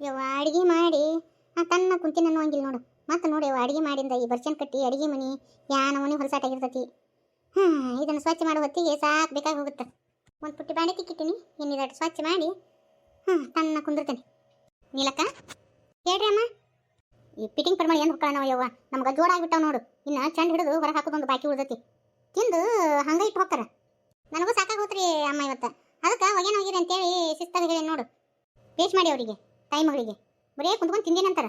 ಯವ್ವ, ಅಡುಗೆ ಮಾಡಿ. ಆ ತನ್ನ ಕುಂತಿನ ಅನ್ನುವಂಗಿಲ್ಲ ನೋಡು. ಮತ್ತೆ ನೋಡಿ ಯವ್ವ, ಅಡುಗೆ ಮಾಡಿಂದ ಈ ಬರ್ಚನ್ ಕಟ್ಟಿ, ಅಡಿಗೆ ಮನಿ, ಯಾನ ಮನಿ ಹೊಲಸಾಟಾಗಿರ್ತತಿ ಹಾಂ ಇದನ್ನು ಸ್ವಚ್ಛ ಮಾಡೋ ಹೊತ್ತಿಗೆ ಸಾಕು ಬೇಕಾಗಿ ಹೋಗುತ್ತೆ. ಒಂದು ಪುಟ್ಟಿ ಬಾಂಡೆ ತಿಕ್ಕಿಟ್ಟಿನಿ ಇನ್ನಿದಟ್ಟು ಸ್ವಚ್ಛ ಮಾಡಿ. ಹಾಂ ತನ್ನ ಕುಂದಿರ್ತೇನೆ. ನೀಲಕ್ಕ? ಹೇಳ್ರಿ ಅಮ್ಮ. ಈ ಪಿಟಿಂಗ್ ಪ್ರಮಾಣ ಏನು ಹೊಕ್ಕಳ ನಾವು ಯವ್ವ? ನಮ್ಗೆ ಜೋಡ ಆಗ್ಬಿಟ್ಟಾವ ನೋಡು. ಇನ್ನು ಚಂಡ್ ಹಿಡಿದು ಹೊರಗೆ ಹಾಕೋದೊಂದು ಬಾಕಿ ಉಳ್ದತಿ. ತಿಂದು ಹಂಗೆ ಇಟ್ಟು ಹೋಗ್ತಾರ. ನನಗೂ ಸಾಕಾಗಿ ಹೋತ್ರಿ ಅಮ್ಮ ಇವತ್ತು. ಅದಕ್ಕೆ ಒಗೇನ ಹೋಗಿರಿ ಅಂತೇಳಿ ಶಿಸ್ತಾಗಿ ಹೇಳಿ ನೋಡು. ಪೇಸ್ಟ್ ಮಾಡಿ ಅವರಿಗೆ. ತಾಯಿ ಮಗಳಿಗೆ. ಬರೇ ಕುಂತ್ಕೊಂಡು ತಿಂದೇನಂತಾರ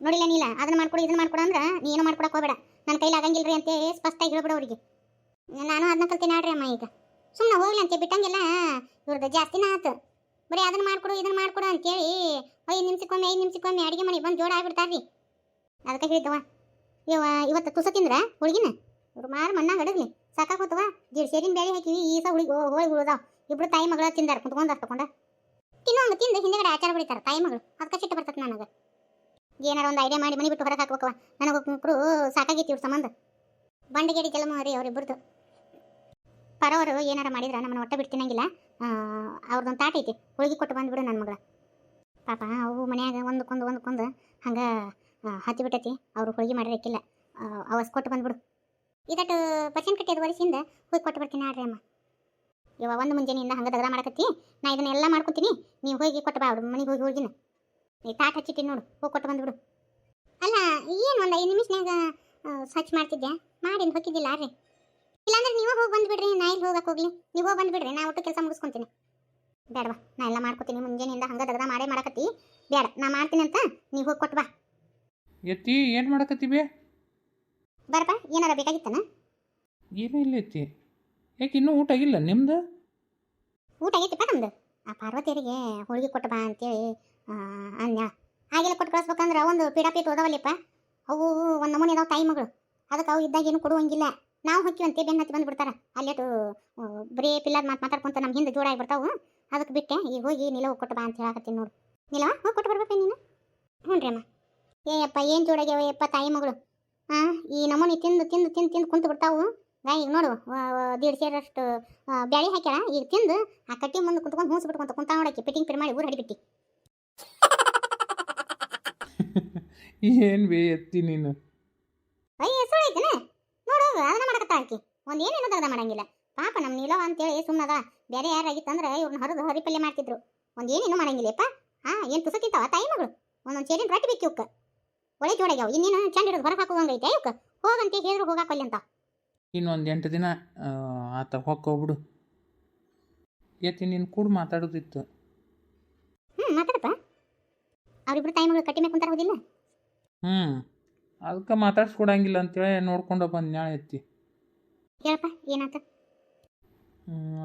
ನೋಡಿಲ್ಲ ನೀಲ ಅದನ್ನ ಮಾಡ್ಕೊಡು, ಇದನ್ನ ಮಾಡ್ಕೊಡು ಅಂದ್ರೆ ನೀ ಏನು ಮಾಡ್ಕೊಡಕ್ಕೆ ಹೋಗಬೇಡ. ನನ್ನ ಕೈಲಿ ಆಗಂಗಿಲ್ರಿ ಅಂತ ಸ್ಪಷ್ಟವಾಗಿ ಹೇಳ್ಬಿಡು ಅವರಿಗೆ. ನಾನು ಅದನ್ನ ಕಲ್ತೀನಿ ಆಡ್ರಿ ಅಮ್ಮ ಈಗ. ಸುಮ್ಮನೆ ಹೋಗ್ಲಿ ಅಂತ, ಬಿಟ್ಟಂಗೆಲ್ಲ ಇವ್ರದ್ದು ಜಾಸ್ತಿನ ಆತು. ಬರೀ ಅದನ್ನ ಮಾಡ್ಕೊಡು, ಇದನ್ನ ಮಾಡ್ಕೊಡು ಅಂತೇಳಿ ಐದು ನಿಮಿಷಕ್ಕೊಮ್ಮೆ ಐದು ನಿಮಿಷಕ್ಕೊಮ್ಮೆ ಅಡಿಗೆ ಮನೆ ಬಂದು ಜೋಡ ಆಗ್ಬಿಡ್ತಾರ್ರಿ. ಅದಕ್ಕೆ ಹೇಳಿದ್ದವ ಇವ ಇವತ್ತು ತುಸ ತಿಂದ್ರ ಹುಡುಗಿನ? ಇವ್ರು ಮಾರು ಮಣ್ಣಾಗ ಅಡಗ್ಲಿ. ಸಾಕಾಗೋತವ ಜೀಡ್ ಸೇರಿನ ಬೇಳೆ ಹಾಕಿವಿ ಈ ಸಹ ಹುಡುಗಿ ಹೋಳಿ ಉಳ್ದಾವ ಇಬ್ರು ತಾಯಿ ಮಗಳ ತಿಂದಾರ, ಕುಂತ್ಕೊಂಡು ತಕೊಂಡ ತಿನ್ನೋ ಹಂಗೆ ತಿಂದು ಹಿಂದೆಗಡೆ ಆಚಾರ ಬಿಡ್ತಾರ ತಾಯಿ ಮಗಳು. ಅದಕ್ಕೆ ಸಿಟ್ಟು ಬರ್ತದೆ ನನಗೆ. ಏನಾರ ಒಂದು ಐಡಿಯಾ ಮಾಡಿ ಮನೆ ಬಿಟ್ಟು ಹೊರಗೆ ಹಾಕ್ಬೇಕವ ನನಗೊಬ್ಬರು ಸಾಕಾಗೈತಿ ಇವ್ರ ಸಂಬಂಧ. ಬಂಡಗೇಡಿ ಜಲಮ ರೀ ಅವ್ರಿಬ್ರದ್ದು ಪರವರು ಏನಾರ ಮಾಡಿದ್ರ ನಮ್ಮನ್ನ ಒಟ್ಟ ಬಿಟ್ಟು ತಿನ್ನಂಗಿಲ್ಲ ಅವ್ರದ್ದೊಂದು ತಾಟ ಐತಿ. ಹೋಳಿಗೆ ಕೊಟ್ಟು ಬಂದ್ಬಿಡು ನನ್ನ ಮಗಳ. ಪಾಪ, ಅವು ಮನ್ಯಾಗ ಒಂದಕ್ಕೊಂದು ಒಂದಕ್ಕೊಂದು ಹಂಗೆ ಹತ್ತಿ ಬಿಟ್ಟೈತಿ. ಅವ್ರು ಹೋಳಿಗೆ ಮಾಡಿರಕ್ಕಿಲ್ಲ. ಅವಸ್ ಕೊಟ್ಟು ಬಂದ್ಬಿಡು. ಇದಟ್ಟು ಪರ್ಸೆಂಟ್ ಕಟ್ಟಿದ ವರ್ಷದಿಂದ ಹೋಗಿ ಕೊಟ್ಟು ಬರ್ತೀನಿ ಆಡ್ರಿ ಅಮ್ಮ. ಇವ ಒಂದು ಮುಂಜಾನೆಯಿಂದ ಹಂಗೆ ದಗದ ಮಾಡಕತ್ತಿ. ನಾ ಇದನ್ನೆಲ್ಲ ಮಾಡ್ಕೊತೀನಿ. ನೀವು ಹೋಗಿ ಕೊಟ್ಟು ಬಾ ಅವ್ರು ಮನೆಗೆ ಹೋಗಿ ಹೋಗಿನ. ನೀ ತಾಟ್ ಹಚ್ಚಿಟ್ಟಿ ನೋಡು ಹೋಗಿ ಕೊಟ್ಟು ಬಂದ್ಬಿಡು. ಅಲ್ಲ ಏನು ಒಂದು ಐದು ನಿಮಿಷನಾಗ ಸ್ವಚ್ಛ ಮಾಡ್ತಿದ್ದೆ ಮಾಡಿ ಹೋಗಿದ್ದಿಲ್ಲ ರೀ ಇಲ್ಲಾಂದ್ರೆ ನೀವೇ ಹೋಗಿ ಬಂದ್ಬಿಡ್ರಿ ನಾ ಇಲ್ಲಿ ಹೋಗಕ್ಕೆ ಹೋಗ್ಲಿ? ನೀವು ಹೋಗಿ ಬಂದ್ಬಿಡ್ರಿ ನಾ ಒಟ್ಟು ಕೆಲಸ ಮುಗಿಸ್ಕೊಂತೀನಿ. ಬೇಡವಾ ನಾ ಎಲ್ಲ ಮಾಡ್ಕೊತೀನಿ ಮುಂಜಾನೆಯಿಂದ ಹಂಗೆ ದಗದ ಮಾಡೇ ಮಾಡಕತ್ತಿ. ಬೇಡ ನಾ ಮಾಡ್ತೀನಿ ಅಂತ ನೀವು ಹೋಗಿ ಕೊಟ್ಟು ಬಾ. ಎತ್ತಿ ಏನು ಮಾಡಕತ್ತೀವಿ ಬರಪ್ಪ ಏನಾರ ಬೇಕಾಗಿತ್ತನ? ಏನೂ ಇಲ್ಲ ಎತ್ತಿ ಯಾಕೆ ಇನ್ನೂ ಊಟ ಆಗಿಲ್ಲ? ನಿಮ್ದು? ಊಟ ಆಗೈತಿಪ್ಪ ನಮ್ದು. ಆ ಪಾರ್ವತಿಯರಿಗೆ ಹೋಳಿಗೆ ಕೊಟ್ಟು ಬಾ ಅಂತೇಳಿ ಅನ್ಯ. ಹಾಗೆಲ್ಲ ಕೊಟ್ಟು ಕಳಿಸ್ಬೇಕಂದ್ರೆ ಒಂದು ಪೀಡಾಪೀಟ್ ಓದವಲ್ಲಪ್ಪ ಅವು ಒಂದು ನಮೂನೆ ಅದಾವ ತಾಯಿ ಮಗಳು. ಅದಕ್ಕೆ ಅವು ಇದ್ದಾಗ ಏನು ಕೊಡುವಂಗಿಲ್ಲ. ನಾವು ಹೊಕ್ಕಿವಂತೆ ಬೆನ್ನ ಹತ್ತಿ ಬಂದ್ಬಿಡ್ತಾರೆ. ಅಲ್ಲೇಟು ಬರೀ ಪಿಲ್ಲರ್ ಮಾತು ಮಾತಾಡ್ಕೊಂತ ನಮ್ಮ ಹಿಂದೆ ಜೋಡಾಗಿ ಆಗಿಬಿಡ್ತಾವು ಅದಕ್ಕೆ ಬಿಟ್ಟೆ ಈಗ ಹೋಗಿ ನಿಲವು ಕೊಟ್ಟು ಬಾ ಅಂತ ಹೇಳಕತ್ತೀನಿ ನೋಡು. ನಿಲವ? ಹೋಗಿ ಕೊಟ್ಟು ಬರ್ಬೇಕು ನೀನು? ಹ್ಞೂ ರೀ ಅಮ್ಮ. ಏಯಪ್ಪ, ಏನು ಜೋಡಾಗ್ಯಾವ ಯಪ್ಪ ತಾಯಿ ಮಗಳು? ಹಾಂ ಈ ನಮೂನಿ ತಿಂದು ತಿಂದು ತಿಂದು ತಿಂದು ಕುಂತು ಬಿಡ್ತಾವು. ಗಾ ಈಗ ನೋಡು ದೀಡ್ ಸೇರಷ್ಟು ಬ್ಯಾಳಿ ಹಾಕ್ಯಾಳ ಈಗ ತಿಂದು ಆ ಕಟ್ಟಿ ಮುಂದೆ ಕುತ್ಕೊಂಡು ಹೂಸ್ ಬಿಟ್ಕೊಂತ ಕುಂತ ನೋಡಕ್ಕೆ ಪಿಟಿಂಗ್ ಪಿರ್ ಮಾಡಿ ಊರು ಹಡಿಬಿಟ್ಟಿ ಏನು ಬೇ ಎತ್ತಿ ನೀನು? ಅಯ್ಯ ಹೆಸರು ಐತನ ನೋಡು ಅದನ್ನ ಮಾಡಕತ್ತ ಆಕಿ. ಒಂದ್ ಏನೇನು ತಗದ ಮಾಡಂಗಿಲ್ಲ. ಪಾಪ ನಮ್ಮ ನೀಲವ ಅಂತೇಳಿ ಸುಮ್ಮನದ ಬೇರೆ ಯಾರಾಗಿತ್ತಂದ್ರೆ ಇವ್ರನ್ನ ಹರಿದು ಹರಿಪಲ್ಯ ಮಾಡ್ತಿದ್ರು. ಒಂದ್ ಏನೇನು ಮಾಡಂಗಿಲ್ಲಪ್ಪ. ಹಾ ಏನ್ ತುಸ ತಾಯಿ ಮಗಳು? ಒಂದೊಂದ್ ಚೇರಿನ ರೊಟ್ಟಿ ಬೇಕು ಇವಕ್ಕ ಒಳಗೆ ಜೋಡಾಗ್ಯಾವ ಇನ್ನೇನು ಚಂದ ಹಿಡಿದು ಹೊರಗೆ ಹಾಕುವಂಗೈತೆ ಇವಕ್ಕ ಹೋಗಂತೆ ಹೇಳಿದ್ರು ಹೋಗಾಕೊಲ್ಲಿ ಅಂತ. ಇನ್ನೊಂದು ಎಂಟು ದಿನ ಆತ ಹೊಕ್ಕೋಗ್ಬಿಡು ಎತ್ತಿ ನೀನು ಕೂಡ ಮಾತಾಡೋದಿತ್ತು. ಹ್ಮ್ ಮಾತಾಡಪ್ಪ. ಅವರಿಬ್ರು ತಾಯಿ ಮಗಳು ಕಟ್ಟಿ ಮೇಲೆ ಕುಂತಾರ ಹೋದಿಲ್ಲ? ಹ್ಞೂ ಅದಕ್ಕೆ ಮಾತಾಡ್ಸ್ಕೊಡಂಗಿಲ್ಲ ಅಂತೇಳಿ ನೋಡ್ಕೊಂಡು ಬಂದು ನಾಳೆ ಎತ್ತಿ ಹೇಳಪ್ಪ ಏನಾತ?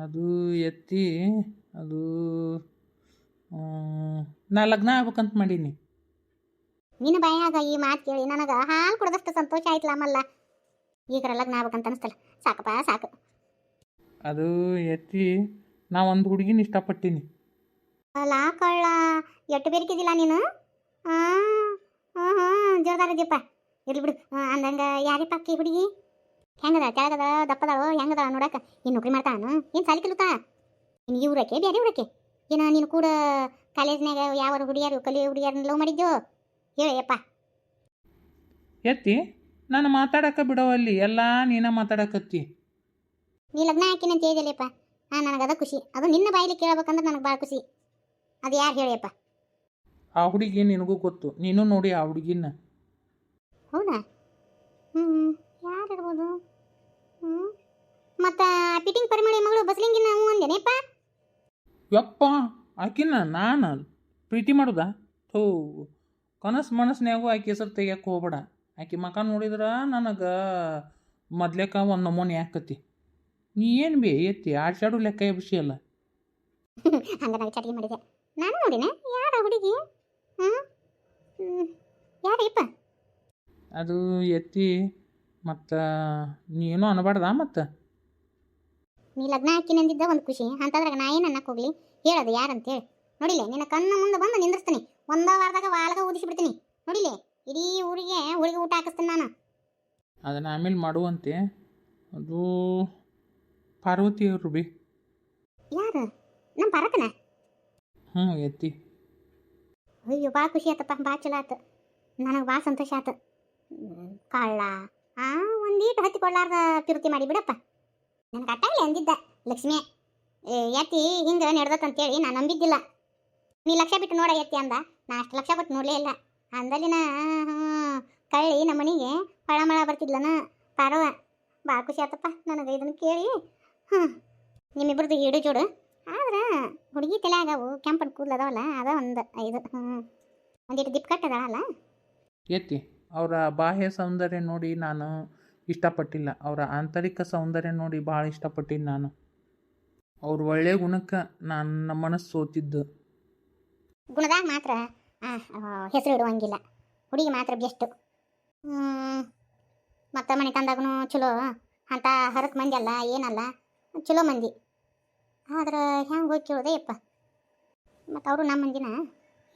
ಅದು ಎತ್ತಿ ಅದು ನಾ ಲಗ್ನ ಆಗ್ಬೇಕಂತ ಮಾಡೀನಿ. ನಿನ್ನ ಬಾಯಾಗ ಈ ಮಾತು ಕೇಳಿ ನನಗೆ ಹಾಲು ಕುಡ್ದಷ್ಟು ಸಂತೋಷ ಆಯ್ತಲ್ಲ ಮಲ್ಲ. ಈಗ ಲಗ್ನ ಆಗ್ಬೇಕಂತ ಅನಿಸ್ತಲ್ಲ. ಸಾಕಪ್ಪ ಸಾಕು. ಅದು ಎತ್ತಿ ನಾ ಒಂದು ಹುಡುಗಿನ ಇಷ್ಟಪಟ್ಟೀನಿ. ಅಲ್ಲ ಕಳ್ಳ ಎಟ್ಟು ಬೇರಿಕಿದಿಲ್ಲ ನೀನು? ಜೋರ್ದಾರದಿಪ್ಪ ಇರ್ಲಿ ಬಿಡು. ಅಂದಂಗ ಯಾರಿಪ್ಪ ಅಕ್ಕಿ ಹುಡುಗಿ? ಹೆಂಗದ ಕೆಳಗದ ದಪ್ಪದಾಳು ಹೆಂಗದ ನೋಡಕ್ಕ. ಏನು ನೌಕರಿ ಮಾಡ್ತಾನ ಏನು ಸಾಲಿ ಕಲಿತಾ ಇನ್ನು ಈ ಊರಕ್ಕೆ ಬೇರೆ ಊರಕ್ಕೆ? ಏನ ನೀನು ಕೂಡ ಕಾಲೇಜ್ನಾಗ ಯಾವ ಹುಡುಗಿಯರು ಕಲಿ ಹುಡುಗಿಯರನ್ನ ಲವ್ ಮಾಡಿದ್ಯೋ? ಹೇಳಪ್ಪ ಎತ್ತಿ ನಾನು ಮಾತಾಡಕ್ಕೆ ಬಿಡೋವಲ್ಲಿ ಎಲ್ಲ ನೀನ ಮಾತಾಡಕತ್ತಿ. ನೀ ಲಗ್ನ ಹಾಕಿನ ಅಂತ ಹೇಳಿದೆಯಲ್ಲಪ್ಪ. ಹಾಂ ನನಗದ ಖುಷಿ. ಅದು ನಿನ್ನ ಬಾಯಲ್ಲಿ ಕೇಳ್ಬೇಕಂದ್ರೆ ನನಗೆ ಭಾಳ ಖುಷಿ. ಅದು ಯಾರು ಹೇಳಿಯಪ್ಪ? ಆ ಹುಡುಗಿ ನಿನಗೂ ಗೊತ್ತು. ನೀನು ನೋಡಿ ಆ ಹುಡುಗಿನ. ಹೌದಾ? ಹ್ಞೂ ಯಾರು ಇರ್ಬೋದು? ಹ್ಞೂ ಮತ್ತು ಪಿಟಿಂಗ್ ಪರಿಮಳಿ ಮಗಳು ಬಸ್ಲಿಂಗಿನ ಹ್ಞೂ ಅಂದೇನೇಪ್ಪ ಯಪ್ಪ ಆಕಿನ ನಾನು ಪ್ರೀತಿ ಮಾಡುದಾ? ಥೂ. ಕನಸು ಮನಸ್ಸಿನಾಗೂ ಆಕೆ ಹೆಸರು ತೆಗಿಯಕ್ಕೆ ಹೋಗ್ಬೇಡ. ಆಕೆ ಮಕ ನೋಡಿದ್ರೆ ನನಗೆ ಮೊದ್ಲೇಕ ಒಂದು ನಮೂನಿ ಯಾಕತಿ ನೀ ಏನು ಬಿ ಎತ್ತಿ ಆಡ್ಸಾಡು ಲೆಕ್ಕ ಎಬ್ಸಿ ಅಲ್ಲ. ಹಂಗೆ ನಾನು ಚಟಿಗೆ ಮಾಡಿದೆ. ನಾನು ನೋಡಿನ ಯಾರ ಹುಡುಗಿ? ಯಾರಪ್ಪ ಅದು ಎತ್ತಿ ಮತ್ತು ನೀನು ಅನ್ಬಾರ್ದ ಮತ್ತು? ನೀ ಲಗ್ನ ಹಾಕಿ ನಂದಿದ್ದ ಒಂದು ಖುಷಿ ಅಂತಂದ್ರಾಗ ನಾ ಏನು ಅನ್ನಕ್ಕೆ ಹೋಗ್ಲಿ? ಹೇಳೋದು ಯಾರಂತೇಳಿ. ನೋಡಿಲ್ಲ ನಿನ್ನ ಕಣ್ಣ ಮುಂದೆ ಬಂದು ನಿಂದಿರ್ತೀನಿ ಒಂದ ವಾರದಾಗ ವಾಲ್ಗ ಊದಿಸಿಬಿಡ್ತೀನಿ ನೋಡಿಲೆ ಇಡೀ ಊರಿಗೆ ಊರಿಗೆ ಊಟ ಹಾಕಿಸ್ತೀನಿ ನಾನು. ಅದನ್ನು ಆಮೇಲೆ ಮಾಡುವಂತೆ. ಅದು ಪಾರ್ವತಿಯವರು ಬಿ. ಯಾರು? ನಮ್ಮ ಪರಕನ ಹ್ಞೂ ಎತ್ತಿ ಅಯ್ಯೋ ಭಾಳ ಖುಷಿ ಆಯ್ತಪ್ಪ ಭಾಳ ಚಲೋ ಆತು. ನನಗೆ ಭಾಳ ಸಂತೋಷ ಆತು. ಕಳ್ಳ. ಆ ಒಂದೀಟು ಹತ್ತಿ ಕೊಡ್ಲಾರ್ದ ಪಿರುತಿ ಮಾಡಿ ಬಿಡಪ್ಪ. ನನಗೆ ಅಟ್ಟಾಗಲಿ ಅಂದಿದ್ದ ಲಕ್ಷ್ಮಿ. ಏ ಎತ್ತಿ ಹಿಂಗೆ ನಡೆದತ್ತಂತೇಳಿ ನಾನು ನಂಬಿದ್ದಿಲ್ಲ. ನೀ ಲಕ್ಷ ಬಿಟ್ಟು ನೋಡ ಎತ್ತಿ ಅಂದ. ನಾ ಅಷ್ಟು ಲಕ್ಷ ಬಿಟ್ಟು ನೋಡಲೇ ಇಲ್ಲ. ಅಂದಲ್ಲಿನ ಕಳ್ಳಿ ನಮ್ಮ ಮನೆಗೆ ಮಳ ಬರ್ತಿದ್ಲನ? ಪಾರವ ಭಾಳ ಖುಷಿ ಆತಪ್ಪ ನನಗೆ ಇದನ್ನು ಕೇಳಿ. ಹ್ಞೂ ನಿಮ್ಮಿಬ್ರದ್ದು ಹಿಡು ಜೋಡು. ಆದ್ರೆ ಹುಡುಗಿ ತಲೆ ಆಗವು ಕೆಂಪನ ಕೂದಲು ಅದಾವಲ್ಲ ಅದ ಒಂದು ಐದು. ಹ್ಞೂ ಒಂದಿಟ್ಟು ದಿಪ್ ಕಟ್ಟದಾಳಲ್ಲ ಎತ್ತಿ ಅವರ ಬಾಹ್ಯ ಸೌಂದರ್ಯ ನೋಡಿ ನಾನು ಇಷ್ಟಪಟ್ಟಿಲ್ಲ. ಅವರ ಆಂತರಿಕ ಸೌಂದರ್ಯ ನೋಡಿ ಭಾಳ ಇಷ್ಟಪಟ್ಟಿದ್ದು ನಾನು. ಅವ್ರ ಒಳ್ಳೆಯ ಗುಣಕ್ಕೆ ನನ್ನ ಮನಸ್ಸು ಸೋತಿದ್ದು. ಗುಣದಾಗ ಮಾತ್ರ ಹೆಸರು ಇಡುವಂಗಿಲ್ಲ. ಹುಡುಗಿ ಮಾತ್ರ ಬೆಸ್ಟು. ಮತ್ತು ಮನೆ ತಂದಾಗೂ ಚಲೋ. ಅಂತ ಹರಕ್ ಮಂದಿ ಅಲ್ಲ, ಏನಲ್ಲ. ಚಲೋ ಮಂದಿ. ಆದ್ರೆ ಹೆಂಗೆ ಹೋಗಿ ಕೇಳೋದೆ ಯಪ್ಪ. ಮತ್ತು ಅವರು ನಮ್ಮ ಮಂದಿನ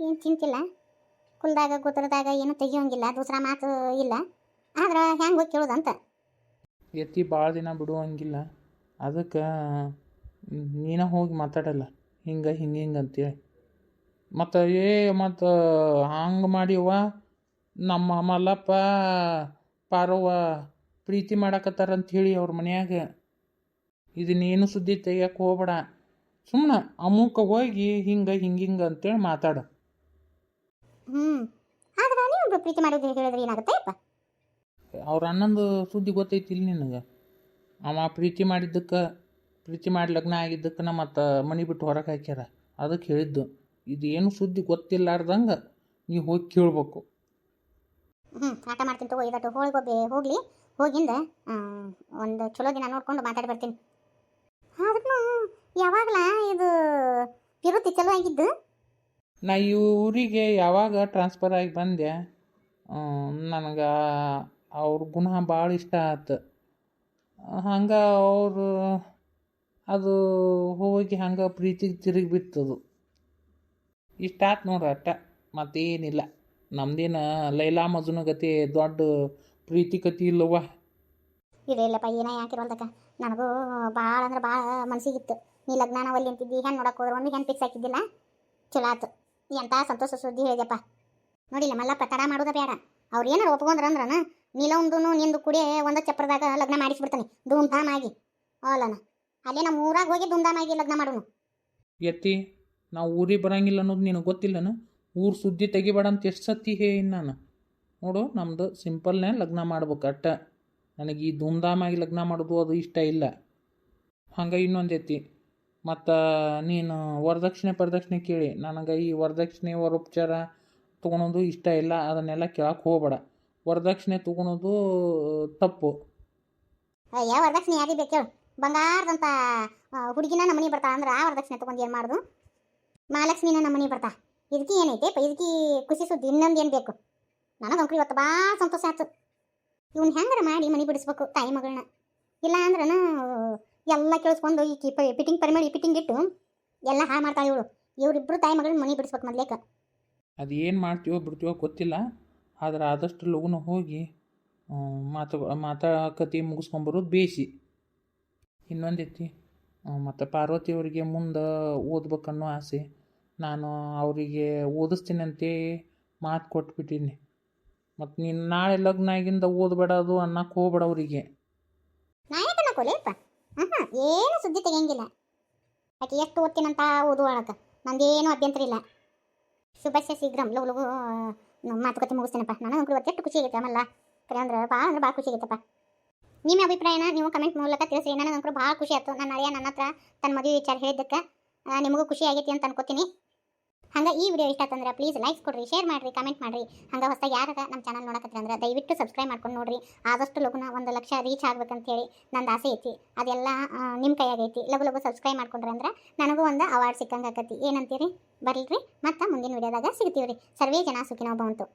ಏನು ಚಿಂತಿಲ್ಲ ಕುಲ್ದಾಗ ಗೊತ್ತರದಾಗ ಏನು ತೆಗಿಯೋಂಗಿಲ್ಲ, ದೂಸರ ಮಾತು ಇಲ್ಲ. ಆದ್ರೆ ಹೆಂಗೆ ಹೋಗಿ ಕೇಳೋದಂತ. ಎತ್ತಿ ಭಾಳ ದಿನ ಬಿಡುವಂಗಿಲ್ಲ. ಅದಕ್ಕೆ ನೀನ ಹೋಗಿ ಮಾತಾಡಲ್ಲ. ಹಿಂಗೆ ಹಿಂಗೆ ಹಿಂಗೆ ಅಂತೇಳಿ. ಮತ್ತು, ಏ, ಮತ್ತು, ಹಂಗೆ ಮಾಡಿವ ನಮ್ಮ ಮಲ್ಲಪ್ಪ ಪಾರವ್ವ ಪ್ರೀತಿ ಮಾಡಕತ್ತಾರ ಅಂತ ಹೇಳಿ ಅವ್ರ ಮನ್ಯಾಗ ಇದನ್ನೇನು ಸುದ್ದಿ ತೆಗಿಯಕ್ಕೆ ಹೋಗ್ಬೇಡ. ಸುಮ್ಮನೆ ಅಮುಕ ಹೋಗಿ ಹಿಂಗೆ ಹಿಂಗೆ ಹಿಂಗೆ ಅಂತೇಳಿ ಮಾತಾಡು. ಹ್ಞೂ ಆದ್ರೆ ನೀವು ಪ್ರೀತಿ ಮಾಡಿದ್ರೆ ಹೇಳಿದ್ರೆ ಏನಾಗುತ್ತೆ ಯಪ್ಪ ಅವ್ರ ಅಣ್ಣಂದು ಸುದ್ದಿ ಗೊತ್ತೈತಿ ಇಲ್ಲಿ ನಿನಗೆ? ಅವ ಪ್ರೀತಿ ಮಾಡಿದ್ದಕ್ಕೆ ಪ್ರೀತಿ ಮಾಡಿ ಲಗ್ನ ಆಗಿದ್ದಕ್ಕೆ ನಮ್ಮ ಮತ್ತು ಮನೆ ಬಿಟ್ಟು ಹೊರಗೆ ಹಾಕ್ಯಾರ. ಅದಕ್ಕೆ ಹೇಳಿದ್ದು ಇದೇನು ಸುದ್ದಿ ಗೊತ್ತಿಲ್ಲಾರ್ದಂಗೆ ನೀವು ಹೋಗಿ ಕೇಳ್ಬೇಕು. ಹ್ಞೂ ಆಟ ಮಾಡ್ತೀನಿ ತಗೋ ಇದಟ್ಟು ಹೋಳಿಗೊಬ್ಬೆ ಹೋಗಲಿ, ಹೋಗಿಂದ ಒಂದು ಚಲೋ ದಿನ ನೋಡ್ಕೊಂಡು ಮಾತಾಡಿ ಬರ್ತೀನಿ. ಆದ್ರೂ ಯಾವಾಗಲ ಇದು ಇರುತ್ತೆ ಚಲೋ ಆಗಿದ್ದು? ನಾ ಈ ಊರಿಗೆ ಯಾವಾಗ ಟ್ರಾನ್ಸ್ಫರ್ ಆಗಿ ಬಂದೆ ನನಗೆ ಅವ್ರ ಗುಣ ಭಾಳ ಇಷ್ಟ ಆಯ್ತು ಹಂಗೆ ಅವರು ಅದು ಹೋಗಿ ಹಂಗೆ ಪ್ರೀತಿಗೆ ತಿರುಗಿ ಬಿತ್ತದು ಇಷ್ಟ ಆತು ನೋಡ್ರಿ ಅಟ್ಟ, ಮತ್ತೇನಿಲ್ಲ. ನಮ್ದೇನು ಲೈಲಾ ಮಜುನ ಗತಿ ದೊಡ್ಡ ಪ್ರೀತಿ ಕತಿ ಇಲ್ಲವ್ವ. ಇಲ್ಲ ಇಲ್ಲಪ್ಪ ಏನ ಯಾಕಿರೋಲ್ದಕ್ಕ ನನಗೂ ಭಾಳ ಅಂದ್ರೆ ಭಾಳ ಮನಸ್ಸಿಗಿತ್ತು ನೀ ಲಗ್ನಾನ ಒಲ್ಲಿ ಅಂತಿದ್ದಿ ಹೆಣ್ಣು ನೋಡಕ್ಕೆ ಹೋದ್ರೆ ಒಂದು ಹೆಣ್ಣು ಫಿಕ್ಸ್ ಹಾಕಿದ್ದಿಲ್ಲ ಚಲೋ ಆತು. ಎಂಥ ಸಂತೋಷ ಸುದ್ದಿ ಹೇಳಿದೆಪ್ಪ ನೋಡಿಲ್ಲ ಮಲ್ಲಪ್ಪ ತಡ ಮಾಡೋದ ಬೇಡ ಅವ್ರು ಏನಾರು ಒಪ್ಕೊಂಡ್ರ ಅಂದ್ರನ ನೀಲೊಂದು ನಿಂದು ಕುಡಿ ಒಂದ ಚಪ್ರದಾಗ ಲಗ್ನ ಮಾಡಿಸ್ಬಿಡ್ತಾನೆ. ಧೂಮ್ಧಾಮ್ ಆಗಿ. ಅಲ್ಲನ ಅಲ್ಲೇ ನಮ್ಮ ಊರಾಗ ಹೋಗಿ ಧೂಮ್ಧಾಮ್ ಆಗಿ ಲಗ್ನ ಮಾಡೋನು. ಎತ್ತಿ ನಾವು ಊರಿಗೆ ಬರಂಗಿಲ್ಲ ಅನ್ನೋದು ನಿನಗೆ ಗೊತ್ತಿಲ್ಲನ? ಊರು ಸುದ್ದಿ ತೆಗಿಬೇಡ ಅಂತ ಎಷ್ಟು ಸತಿ ಹೇ ನಾನು. ನೋಡು ನಮ್ಮದು ಸಿಂಪಲ್ನೇ ಲಗ್ನ ಮಾಡ್ಬೇಕು ಅಟ್ಟ. ನನಗೆ ಈ ಧೂಮ್ಧಾಮಾಗಿ ಲಗ್ನ ಮಾಡೋದು ಅದು ಇಷ್ಟ ಇಲ್ಲ. ಹಂಗೆ ಇನ್ನೊಂದೈತಿ ಮತ್ತು ನೀನು ವರದಕ್ಷಿಣೆ ಪರದಕ್ಷಿಣೆ ಕೇಳಿ. ನನಗೆ ಈ ವರದಕ್ಷಿಣೆ, ವರೋಪಚಾರ ತೊಗೊಳೋದು ಇಷ್ಟ ಇಲ್ಲ. ಅದನ್ನೆಲ್ಲ ಕೇಳಕ್ಕೆ ಹೋಗಬೇಡ. ವರದಕ್ಷಿಣೆ ತೊಗೊಳೋದು ತಪ್ಪು. ಯಾವ ವರದಕ್ಷಿಣೆ ಯಾರಿಗೆ ಬೇಕು ಹೇಳು ಬಂಗಾರದಂತ ಹುಡುಗಿನ ನಮ್ಮನೆ ಬರ್ತಾ. ಅಂದ್ರೆ ಆ ವರದಕ್ಷಿಣೆ ತೊಗೊಂಡು ಏನು ಮಾಡೋದು? ಮಹಾಲಕ್ಷ್ಮಿನ ನಮ್ಮನೆ ಬರ್ತಾ. ಇದಕ್ಕೆ ಏನೈತೆ? ಇದಕ್ಕೆ ಖುಷಿ ಸುದ್ದಿ ಇನ್ನೊಂದು ಏನು ಬೇಕು? ನನಗೆ ನನಗಂಕ್ರು ಇವತ್ತು ಭಾಳ ಸಂತೋಷ ಆಯ್ತು. ಇವ್ನು ಹೆಂಗಾರ ಮಾಡಿ ಮನೆ ಬಿಡಿಸ್ಬೇಕು ತಾಯಿ ಮಗಳನ್ನ? ಇಲ್ಲ ಅಂದ್ರೆ ಎಲ್ಲ ಕೇಳಿಸ್ಕೊಂಡು ಈ ಕಿ ಪಿಟಿಂಗ್ ಮಾಡಿ ಪಿಟಿಂಗ್ ಇಟ್ಟು ಎಲ್ಲ ಹಾಳು ಮಾಡ್ತಾಳೆ ಇವಳು. ಇವರಿಬ್ಬರು ತಾಯಿ ಮಗಳನ್ನ ಮನೆ ಬಿಡಿಸ್ಬೇಕು ಮೊದ್ಲೇಕ. ಅದು ಏನು ಮಾಡ್ತೀವೋ ಬಿಡ್ತೀವೋ ಗೊತ್ತಿಲ್ಲ. ಆದ್ರೆ ಆದಷ್ಟು ಲಗುನ ಹೋಗಿ ಮಾತು ಮಾತಾಡಕತಿ ಮುಗಿಸ್ಕೊಂಬರೋದು ಬೇಸಿ ಇನ್ನೊಂದೈತಿ ಮತ್ತು ಪಾರ್ವತಿಯವರಿಗೆ ಮುಂದೆ ಓದ್ಬೇಕನ್ನೋ ಆಸೆ. ನಾನು ಅವರಿಗೆ ಓದಿಸ್ತೀನಂತೆ ಮಾತು ಕೊಟ್ಬಿಟ್ಟೀನಿ. ಮತ್ತು ನೀನು ನಾಳೆ ಲಗ್ನ ಆಗಿಂದ ಓದಬೇಡದು ಅನ್ನಕ್ಕೆ ಹೋಗ್ಬೇಡ ಅವರಿಗೆ. ಏನು ಸುದ್ದಿ ತೆಗಿಯಂಗಿಲ್ಲ. ಆಕೆ ಎಷ್ಟು ಓದ್ತೀನಂತ ಓದುವಾಳಕ ನಂದೇನು ಅಭ್ಯಂತರ ಇಲ್ಲ. ಶುಭಾಶಯ ಶೀಘ್ರಂ ಲಗು ಲಗು ಮಾತುಕತೆ ಮುಗಿಸ್ತೇನಪ್ಪ. ನಾನು ಇವತ್ತು ಎಷ್ಟು ಖುಷಿ ಆಗೈತೆ ಆಮಲ್ಲ ಕರೆ ಅಂದ್ರೆ ಭಾಳ ಅಂದ್ರೆ ಭಾಳ ಖುಷಿ ಆಗೈತಪ್ಪ. ನಿಮ್ಮ ಅಭಿಪ್ರಾಯನ ನೀವು ಕಮೆಂಟ್ ಮೂಲಕ ತಿಳಿಸಿ ನನಗಂತೂ ಭಾಳ ಖುಷಿ ಆಯ್ತು. ನನ್ನ ಅಳಿಯ ನನ್ನ ಹತ್ರ ತನ್ನ ಮದುವೆ ವಿಚಾರ ಹೇಳಿದ್ದಕ್ಕೆ ನಿಮಗೂ ಖುಷಿ ಆಗೈತಿ ಅಂತ ಅನ್ಕೋತೀನಿ. ಹಂಗೆ ಈ ವಿಡಿಯೋ ಇಷ್ಟ ಆತಂದ್ರೆ ಪ್ಲೀಸ್ ಲೈಕ್ಸ್ ಕೊಡ್ರಿ ಶೇರ್ ಮಾಡಿರಿ ಕಮೆಂಟ್ ಮಾಡಿರಿ. ಹಂಗೆ ಹೊಸ ಯಾರ ನಮ್ಮ ಚಾನಲ್ ನೋಡಕತ್ತೀರಿ ಅಂದ್ರೆ ದಯವಿಟ್ಟು ಸಬ್ಸ್ಕ್ರೈಬ್ ಮಾಡ್ಕೊಂಡು ನೋಡ್ರಿ. ಆದಷ್ಟು ಲಗುನ ಒಂದು ಲಕ್ಷ ರೀಚ್ ಆಗ್ಬೇಕಂತೇಳಿ ನಂದು ಆಸೆ ಐತಿ. ಅದೆಲ್ಲ ನಿಮ್ಮ ಕೈಯಾಗೈತಿ ಲಘು ಲಗು ಸಬ್ಸ್ಕ್ರೈಬ್ ಮಾಡ್ಕೊಂಡ್ರೆ ಅಂದ್ರೆ ನನಗೂ ಒಂದು ಅವಾರ್ಡ್ ಸಿಕ್ಕಂಗೆ ಆಕತಿ ಏನಂತೀರಿ? ಬರಲ್ರಿ. ಮತ್ತೆ ಮುಂದಿನ ವಿಡಿಯೋದಾಗ ಸಿಗ್ತೀವಿ ರೀ ಸರ್ವೇ ಜನ ಸುಖಿನೋ ಭವಂತು.